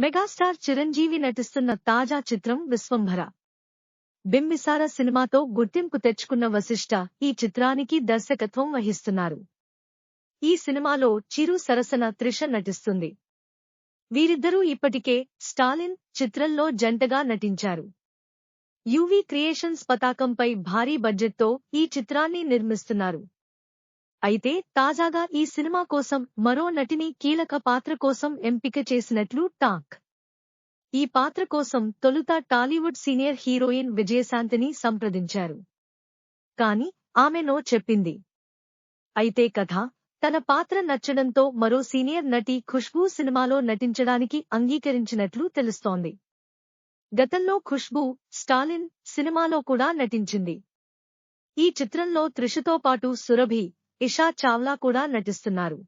Megastar Chiranjeevi నటిస్తున్న తాజా చిత్రం విశ్వంభర. బింబిసార సినిమాతో గుర్తింపు తెచ్చుకున్న వశిష్ట ఈ చిత్రానికి దర్శకత్వం వహిస్తున్నారు. ఈ సినిమాలో చిరు సరసన త్రిష నటిస్తుంది. వీరిద్దరూ ఇప్పటికే స్టాలిన్ చిత్రంలో జంటగా నటించారు. యువి క్రియేషన్స్ పతాకంపై భారీ బడ్జెట్తో ఈ చిత్రాన్ని నిర్మిస్తున్నారు. అయితే తాజాగా ఈ సినిమా కోసం మరో నటిని కీలక పాత్ర కోసం ఎంపిక చేసినట్లు టాక్. ఈ పాత్ర కోసం తొలుత టాలీవుడ్ సీనియర్ హీరోయిన్ విజయశాంతిని సంప్రదించారు. కాని ఆమె నో చెప్పింది. అయితే కథ తన పాత్ర నచ్చడంతో మరో సీనియర్ నటి ఖుష్బూ సినిమాలో నటించడానికి అంగీకరించినట్లు తెలుస్తోంది. గతంలో ఖుష్బూ స్టాలిన్ సినిమాలో కూడా నటించింది. ఈ చిత్రంలో త్రిషతో పాటు సురభి ఇషా చావ్లా కూడా నటిస్తున్నారు.